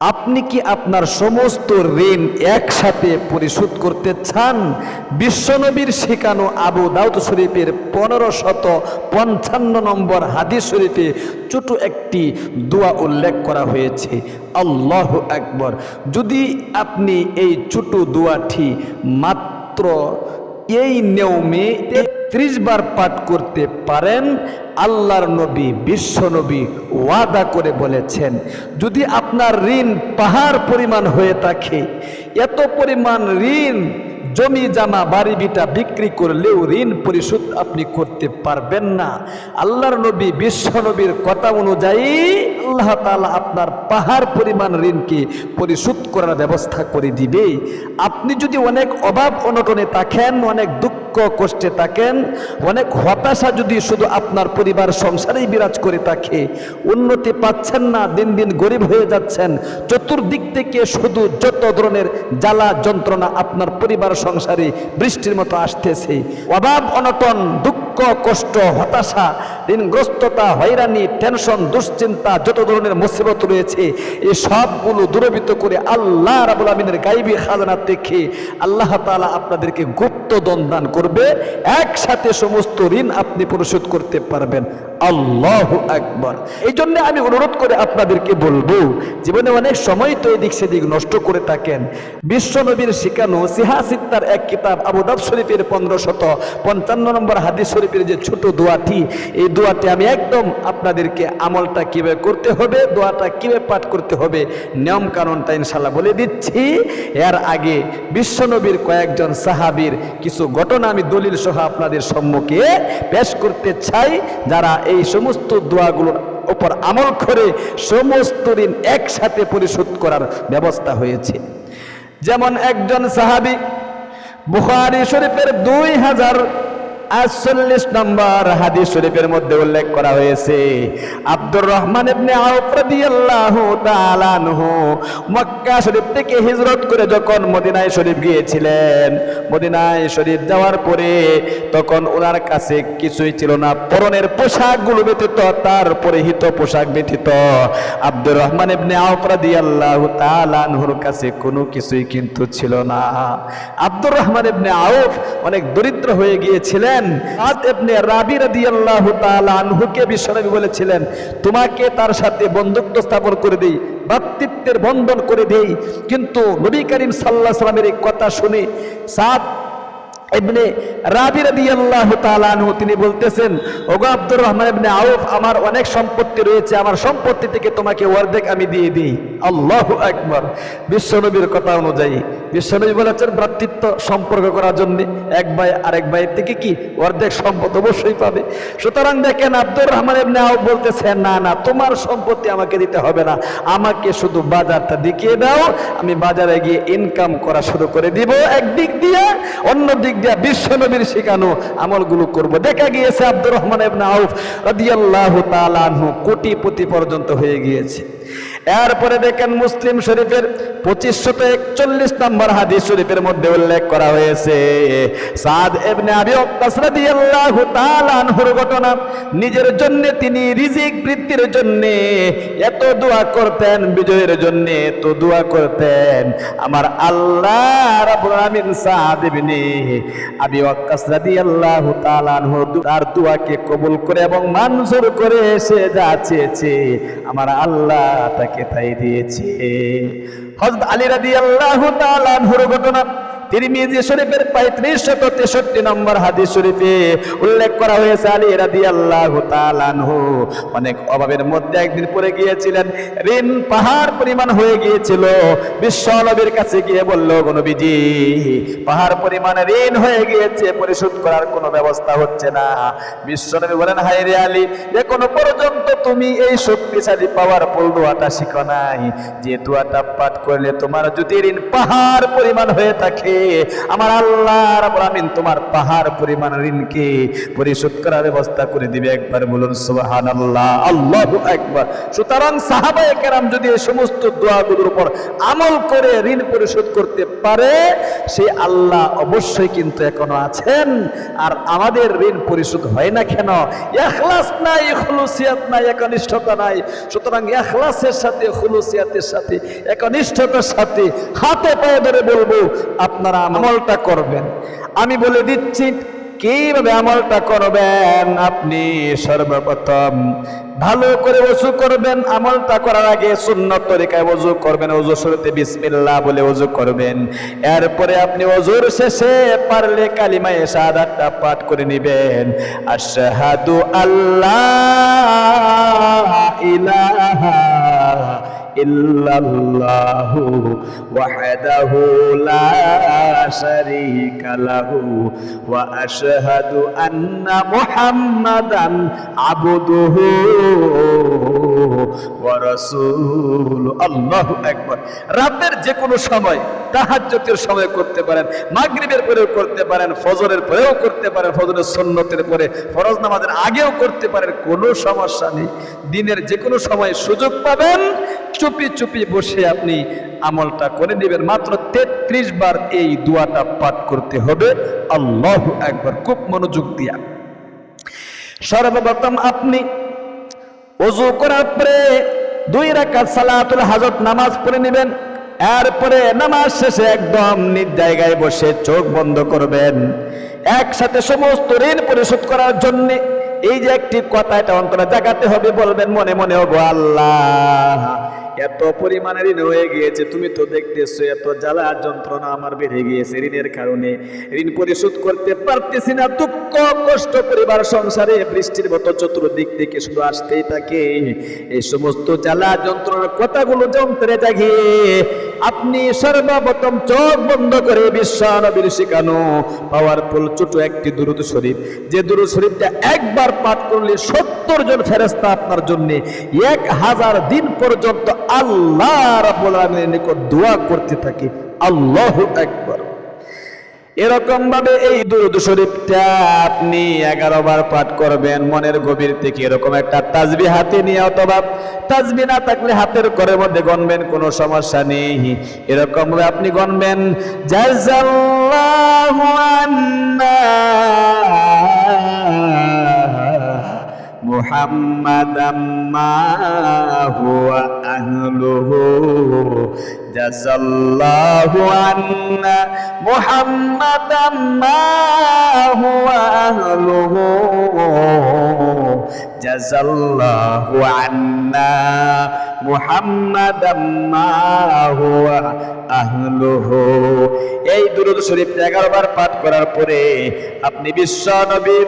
আপনি কি আপনার সমস্ত ঋণ একসাথে পরিশোধ করতে চান? বিশ্বনবীর শেখানো আবু দাউদ শরীফের পনেরো শত পঞ্চান্ন নম্বর হাদিস শরীফে ছোট একটি দোয়া উল্লেখ করা হয়েছে। আল্লাহ একবার যদি আপনি এই ছোট দোয়াটি মাত্র এই নিয়মে ত্রিশ বার পাঠ করতে পারেন। আল্লাহর নবী, বিশ্ব নবী ওয়াদা করে বলেছেন, যদি আপনার ঋণ পাহাড় পরিমাণ হয়ে থাকে, এত পরিমাণ ঋণ জমি, জামা, বাড়ি বিটা বিক্রি করলেও ঋণ পরিশোধ আপনি করতে পারবেন না। আল্লাহর নবী, বিশ্ব নবীর কথা অনুযায়ী আল্লাহ তাআলা আপনার পাহাড় পরিমাণ ঋণকে পরিশোধ করার ব্যবস্থা করে দিবে। আপনি যদি অনেক অভাব অনটনে থাকেন, অনেক দুঃখ কষ্টে থাকেন, অনেক হতাশা যদি শুধু আপনার পরিবার, সংসারেই বিরাজ করে থাকে, উন্নতি পাচ্ছেন না, দিন দিন গরিব হয়ে যাচ্ছেন, চতুর্দিক থেকে শুধু যত ধরনের জ্বালা যন্ত্রণা আপনার পরিবার সংসারে বৃষ্টির মতো আসতেছে, অভাব, অনটন, দুঃখ, কষ্ট, হতাশা, ঋণগ্রস্ততা, হয়রানি টেনশন দুশ্চিন্তা, যত ধরনের মুসিবত রয়েছে, এই সবগুলো দূরবিত করে আল্লাহ রাবুল আমিনের গাইবী খাজানা দেখে আল্লাহ তালা আপনাদেরকে গুপ্ত দান করবে, একসাথে সমস্ত ঋণ আপনি পরিশোধ করতে পারবেন। আল্লাহ একবার এই জন্য আমি অনুরোধ করে আপনাদেরকে বলব, জীবনে অনেক সময় তো এদিক সেদিক নষ্ট করে থাকেন। বিশ্ব নবীর শিখানো সিহাসিত্তার এক কিতাব আবুদাব শরীফের পনেরো শত পঞ্চান্ন নম্বর হাদিস শরীফের যে ছোট দোয়াটি, এই দোয়াটি আমি একদম আপনাদেরকে আমলটা কীভাবে করতে হবে, দোয়াটা কীভাবে পাঠ করতে হবে নিয়ম কানুনটা ইনশাল্লাহ বলে দিচ্ছি। এর আগে বিশ্বনবীর কয়েকজন সাহাবীর কিছু ঘটনা আমি দলিল সহ আপনাদের সম্মুখে পেশ করতে চাই। যারা এই সমস্ত দোয়াগুলোর ওপর আমল করে সমস্ত ঋণ একসাথে পরিশোধ করার ব্যবস্থা হয়েছে। যেমন একজন সাহাবি, বুখারি শরীফের দুই হাজার আটচল্লিশ নম্বর হাদিস শরীফের মধ্যে উল্লেখ করা হয়েছে, আব্দুর রহমান ইবনে আনহু মক্কা শরীফ থেকে হিজরত করে যখন মদিনায় শরীফ গিয়েছিলেন, মদিনায় শরীফ যাওয়ার পরে তখন ওনার কাছে কিছুই ছিল না। পরনের পোশাকগুলো ব্যতীত, তার পরিহিত পোশাক ব্যতীত। আব্দুর রহমান ইবনে আউফ রাদিয়াল্লাহু তাআলা আনহুর কাছে কোনো কিছুই কিন্তু ছিল না। আব্দুর রহমান ইবনে আউফ অনেক দরিদ্র হয়ে গিয়েছিলেন আদ ইবনে রাবি রাদিয়াল্লাহু তাআলা আনহুকে বিশ্বনবী বলেছিলেন, তোমাকে তার সাথে বন্ধুত্ব স্থাপন করে দেই ভ্রাতৃত্বের বন্ধন করে দেই। কিন্তু নবী করিম আলাইহি সাল্লামের এই কথা শুনে সাদ ইবনে রাবি রাদিয়াল্লাহু তাআলা আনহু, তিনি বলতেছেন, ওগো আব্দুর রহমান ইবনে আউফ, আমার অনেক সম্পত্তি রয়েছে, আমার সম্পত্তি থেকে তোমাকে অর্ধেক আমি দিয়ে দিই। আল্লাহু আকবার। বিশ্বনবীর কথা অনুযায়ী বিশ্বনবী বলেছেন, ভ্রাতৃত্ব সম্পর্ক করার জন্য এক ভাই আরেক ভাইয়ের থেকে কি অর্ধেক সম্পদ অবশ্যই পাবে? সুতরাং দেখেন, আব্দুর রহমান ইবনে আউফ বলতেছেন না না, তোমার সম্পত্তি আমাকে দিতে হবে না। আমাকে শুধু বাজারটা দেখিয়ে দাও। আমি বাজারে গিয়ে ইনকাম করা শুরু করে দিব। একদিক দিয়ে অন্য দিক দিয়ে বিশ্বনবীর শেখানো আমলগুলো করব। দেখা গিয়েছে আব্দুর রহমান ইবনে আউফ রাদিয়াল্লাহু তাআলা আনহু কোটিপতি পর্যন্ত হয়ে গিয়েছে। এরপরে দেখেন মুসলিম শরীফের পঁচিশশত একচল্লিশ নম্বর হাদিস শরীফের মধ্যে উল্লেখ করা হয়েছে, সাদ এবনে আবি রাদিয়াল্লাহু তাআলা আনহুর ঘটনা, নিজের জন্য তিনি রিজিক বৃত্তির জন্য এত দোয়া করতেন, বিজয়ের জন্য এত দোয়া করতেন। আমার আল্লাহ রাব্বুল আমিন সাদ ইবনে আবি ওয়াক্কাস রাদিয়াল্লাহু তাআলা আনহু তার দোয়াকে কবুল করে এবং মঞ্জুর করে এসে যা চেয়েছে, আমার আল্লাহ তাকে তাই দিয়েছে। হজরত আলী রাদিয়াল্লাহু তাআলা ঘটনা তিরমিজি শরীফের পঁয়ত্রিশ তেষট্টি নম্বর হাদিস শরীফে উল্লেখ করা হয়েছে আলী রাদি আল্লাহ অনেক অভাবের মধ্যে একদিন পড়ে গিয়েছিলেন। ঋণ, পাহাড় পরিমাণ হয়ে গিয়েছিল। কাছে গিয়ে বলল গণবিজি পাহাড় ঋণ হয়ে গিয়েছে, পরিশোধ করার কোনো ব্যবস্থা হচ্ছে না। বিশ্ব নবী বলেন হাই রে আলী, এখনও পর্যন্ত তুমি এই শক্তিশালী পাওয়ার ফুল দোয়াটা শিখো নাই। যে দোয়াটা পাঠ করলে তোমার যদি ঋণ পাহাড় পরিমাণ হয়ে থাকে আমার আল্লাহ রাব্বুল আমিন তোমার পাহাড় পরিমাণ ঋণকে পরিশোধ করার ব্যবস্থা করে দিবে। একবার বলুন, সুবহানাল্লাহ, আল্লাহু আকবার। সুতরাং সাহাবায়ে কেরাম যদি এই সমস্ত দোয়াগুলোর উপর আমল করে ঋণ পরিশোধ করতে পারে সেই আল্লাহ অবশ্যই কিন্তু এখনও আছেন। আর আমাদের ঋণ পরিশোধ হয় না কেন? এখলাস নাই, খুলুসিয়াত নাই, একনিষ্ঠতা নাই। সুতরাং এখলাসের সাথে, খুলুসিয়াতের সাথে, একনিষ্ঠতার সাথে হাতে পায়ে ধরে বলব, আপনারা আমলটা করবেন। আমি বলে দিচ্ছি, কীভাবে আমলটা করবেন? আপনি সর্বপ্রথম ভালো করে ওযু করবেন। আমলটা করার আগে সুন্নত তরিকায় ওযু করবেন। ওযু শুরুতে বিসমিল্লাহ বলে ওযু করবেন। এরপরে আপনি ওযুর শেষে পারলে কালিমায়ে শাহাদাতটা পাঠ করে নেবেন। আশহাদু আল্লাহ ইলাহা ইল্লাল্লাহু ওয়াহদাহু লা শারীকা লাহু ওয়া আশহাদু আন্না আল্লাহু রাতের যে কোনো সময় তাহাজ্জুদের সময় করতে পারেন, মাগরিবের পরেও করতে পারেন, ফজরের পরেও করতে পারেন, ফজরের সুন্নতের পরে ফরজ নামাজের আগেও করতে পারেন, কোনো সমস্যা নেই। দিনের যে কোনো সময় সুযোগ পাবেন, চুপি চুপি বসে আপনি আমলটা করে নেবেন। মাত্র তেত্রিশ বার এই দোয়াটা পাঠ করতে হবে। আল্লাহ একবার খুব মনোযোগ দিয়া। সর্বপ্রথম আপনি অজু করার পরে দুই রাকাত সালাতুল হাজত নামাজ পড়ে নেবেন। এরপরে নামাজ শেষে একদম নিজ জায়গায় বসে চোখ বন্ধ করবেন। একসাথে সমস্ত ঋণ পরিশোধ করার জন্য এই যে একটি কথা এটা অন্তরে জাগাতে হবে বলবেন মনে মনে, ওগো আল্লাহ এত পরিমাণে ঋণ হয়ে গিয়েছে, তুমি তো দেখতেছো, এত জ্বালা যন্ত্রণা আমার বেড়ে গিয়েছে ঋণের কারণে। ঋণ পরিশোধ করতে পারতেছি না, দুঃখ, কষ্ট পরিবার সংসারে, বৃষ্টির মতো চতুর্দিক থেকে শুধু আসতেই থাকে। এই সমস্ত জ্বালা যন্ত্রণার কথাগুলো যন্ত্রে জাগিয়ে আপনি সর্বপ্রথম চোখ বন্ধ করে বিশ্বনবীর শিখানো পাওয়ারফুল ছোট একটি দুরুদ শরীফ। যে দুরুদ শরীফটা একবার পাঠ করলে সত্তর জন ফেরেস্তা আপনার জন্য এক হাজার দিন পর্যন্ত আল্লাহ আলামিনের নিকট দোয়া করতে থাকি। আল্লাহু একবার এরকম ভাবে এই দুরুদ শরীফটা আপনি এগারো বার পাঠ করবেন, মনের গভীর থেকে এরকম একটা তাজবি হাতে নিয়ে অথবা তাজবি না থাকলে হাতের ঘরের মধ্যে গণবেন, কোনো সমস্যা নেই। এরকম ভাবে আপনি গণবেন, জাযাল্লাহু আন্না محمدا ما هو أهله جزى الله عنا محمدا ما هو أهله جزى الله عنا محمدا ما هو أهله এই দুরুদ শরীফ এগারো বার পাঠ করার পরে আপনি বিশ্ব নবীর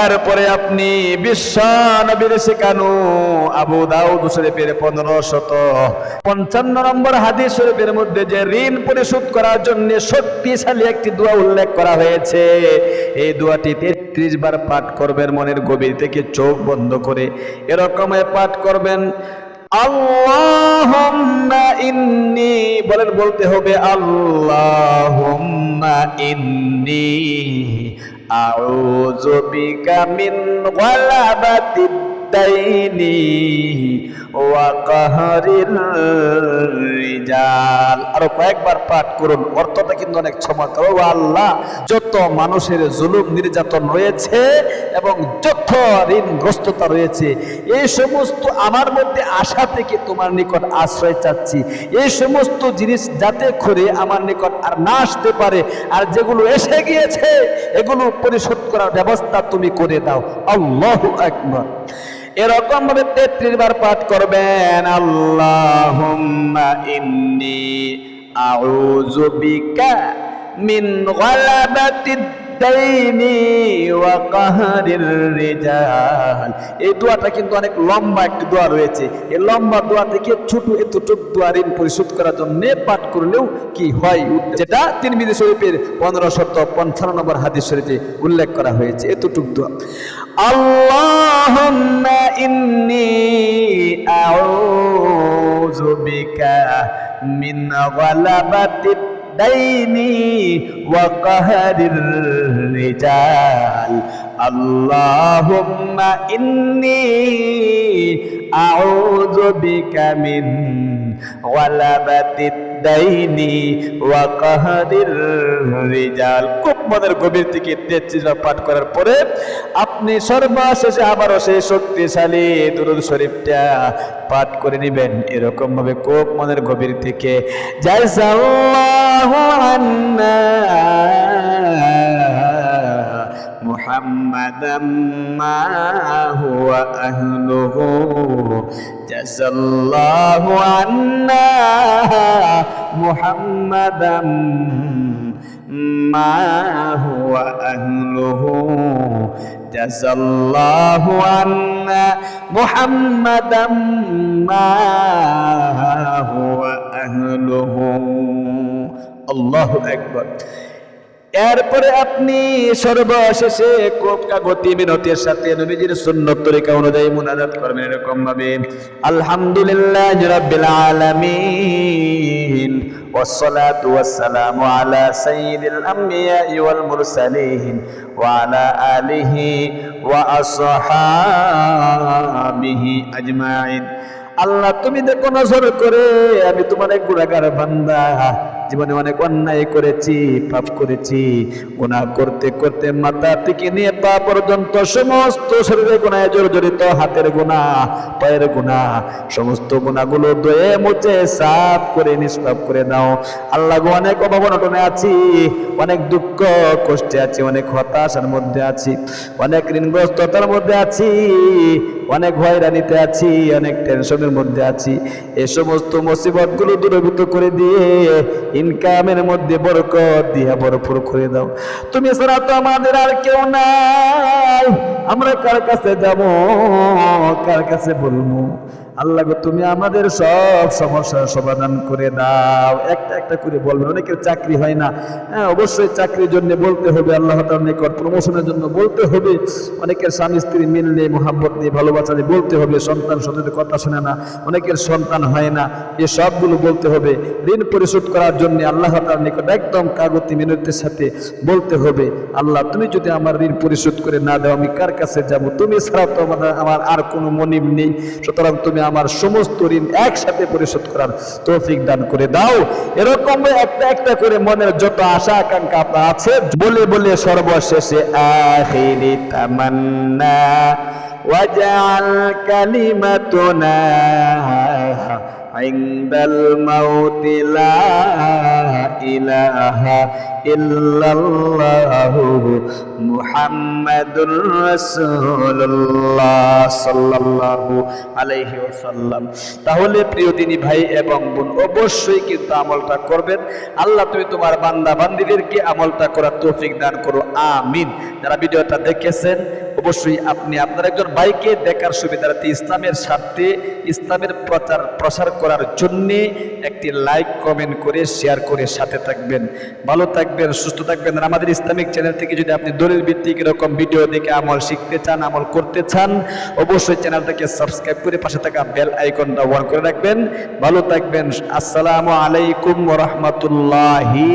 এরপরে আপনি বিশ্ব নবীর শেখানো আবু পনেরো শত পঞ্চান্ন নম্বর হাদিস মধ্যে যে ঋণ পরিশোধ করার জন্য শক্তিশালী একটি দোয়া উল্লেখ করা হয়েছে। এই দোয়াটি তেত্রিশ বার পাঠ করবেন, মনের গভীর থেকে চোখ বন্ধ করে এরকম পাঠ করবেন। আল্লাহুম্মা ইন্নি। বলেন, বলতে হবে আল্লাহুম্মা ইন্নি। আউযু বিকা মিন গলাবাতিদ দাইনি ওয়া কাহরির রিজাল। আরও কয়েকবার পাঠ করুন, অর্থটা কিন্তু অনেক চমৎকার। ও আল্লাহ, যত মানুষের জুলুম নির্যাতন রয়েছে এবং যত ঋণগ্রস্ততা রয়েছে। এই সমস্ত আমার মধ্যে আশা থেকে তোমার নিকট আশ্রয় চাচ্ছি। এই সমস্ত জিনিস যাতে করে আমার নিকট আর না আসতে পারে, আর যেগুলো এসে গিয়েছে, এগুলো পরিশোধ করার ব্যবস্থা তুমি করে দাও। আল্লাহ আকবার। এরকম ভাবে তেত্রিশ বার পাঠ করবেন, আল্লাহুম্মা ইন্নি বিকা মিন গালাবাতিদ ওয়া কাহারির রিজাল। এই দোয়াটা কিন্তু অনেক লম্বা একটি দোয়া রয়েছে। এই লম্বা দোয়া থেকে ছোট, এতটুক দোয়া ঋণ পরিশোধ করার জন্য পাঠ করলেও কি হয়? যেটা তিরমিজি শরীফের পনেরো শত পঞ্চান্ন নম্বর হাদিস শরীফে উল্লেখ করা হয়েছে। এতটুক দোয়া। আল্লাহুম্মা ইন্নি আউযু বিকা মিন গালাবাতিদ দাইনি ওয়া কাহারির রিজাল আল্লাহুম্মা ইন্নি আউযু বিকা মিন গালাবাতিদ দাইনি, ওয়া কাহারির রিজাল। খুব মনের গভীর থেকে তেত্রিশ পাঠ করার পরে আপনি সর্বশেষে আবারও সেই শক্তিশালী দুরুদ শরীফটা পাঠ করে নেবেন। এরকম ভাবে কোপ মনের গভীর থেকে জাযাল্লাহু আন্না محمدا ما هو أهله جزى الله عنا محمدا ما هو أهله جزى الله عنا محمدا ما هو أهله الله أكبر এরপরে আপনি সর্বশেষে কোপ কাগতি মিনতির সাথে নবীজির সুন্নত তরিকা অনুযায়ী মুনাজাত করবেন এরকম ভাবে আলহামদুলিল্লাহ রাব্বিল আলামিন والصلاة والسلام على سيد الأنبياء والمرسلين وعلى آله وأصحابه أجمعين আল্লাহ তুমি দেখো নজর করে আমি তোমার এক গুণাগার বান্দা জীবনে অনেক অন্যায় করেছি, পাপ করেছি, গুনাহ করতে করতে মাথা থেকে নিয়ে পা পর্যন্ত সমস্ত শরীরে গুণায় জড়িত হাতের গুণা পায়ের গুণা সমস্ত গুণাগুলো দয়ে মুছে সাফ করে, নিষ্পাপ করে দাও আল্লাহ অনেক অভাবনটনে আছি, অনেক দুঃখ কষ্টে আছি, অনেক হতাশার মধ্যে আছি, অনেক ঋণগ্রস্ততার মধ্যে আছি, অনেক হয়রানিতে আছি, অনেক টেনশনের মধ্যে আছি। এ সমস্ত মুসিবতগুলো দূরীভূত করে দিয়ে ইনকামের মধ্যে বরকত দিয়া ভরপুর করে দাও। তুমি ছাড়া তো আমাদের আর কেউ নাই। আমরা কার কাছে যাব? কার কাছে বলব? আল্লাহ তুমি আমাদের সব সমস্যার সমাধান করে দাও। একটা একটা করে বলবে অনেকের চাকরি হয় না। হ্যাঁ অবশ্যই চাকরির জন্য বলতে হবে আল্লাহ তার নিকট প্রমোশনের জন্য বলতে হবে। অনেকের স্বামী স্ত্রী মিল নেই মোহাম্মত নেই ভালোবাসা নেই বলতে হবে সন্তান সন্তানের কথা শোনে না, অনেকের সন্তান হয় না, এ সবগুলো বলতে হবে। ঋণ পরিশোধ করার জন্য আল্লাহ তার নিকট একদম কাগতি মিনতির সাথে বলতে হবে, আল্লাহ তুমি যদি আমার ঋণ পরিশোধ করে না দাও, আমি কার কাছে যাব? তুমি ছাড়া তো আমার আমার আর কোনো মনিব নেই। সুতরাং তুমি আমার সমস্ত ঋণ একসাথে পরিশোধ করার তৌফিক দান করে দাও। এরকম একটা একটা করে মনের যত আশা আকাঙ্ক্ষা আপনার আছে, বলে বলে সর্বশেষে, আখিরি তামান্না কালিমাতুনা عند الموت لا إله إلا الله محمد رسول الله صلى الله عليه وسلم তাহলে প্রিয় দিনী ভাই এবং বোন অবশ্যই কিন্তু আমলটা করবেন আল্লাহ তুমি তোমার বান্দা বান্দিদেরকে আমলটা করার তৌফিক দান করো আমিন যারা ভিডিওটা দেখেছেন অবশ্যই আপনি আপনার একজন ভাইকে দেখার সুবিধার্থে ইসলামের স্বার্থে, ইসলামের প্রচার, প্রসার করার জন্যে একটি লাইক কমেন্ট করে শেয়ার করে সাথে থাকবেন। ভালো থাকবেন, সুস্থ থাকবেন। আর আমাদের ইসলামিক চ্যানেল থেকে যদি আপনি দলিল ভিত্তিক এরকম ভিডিও দেখে আমল শিখতে চান, আমল করতে চান, অবশ্যই চ্যানেলটাকে সাবস্ক্রাইব করে পাশে থাকা বেল আইকনটা অন করে রাখবেন। ভালো থাকবেন। আসসালামু আলাইকুম রহমতুল্লাহি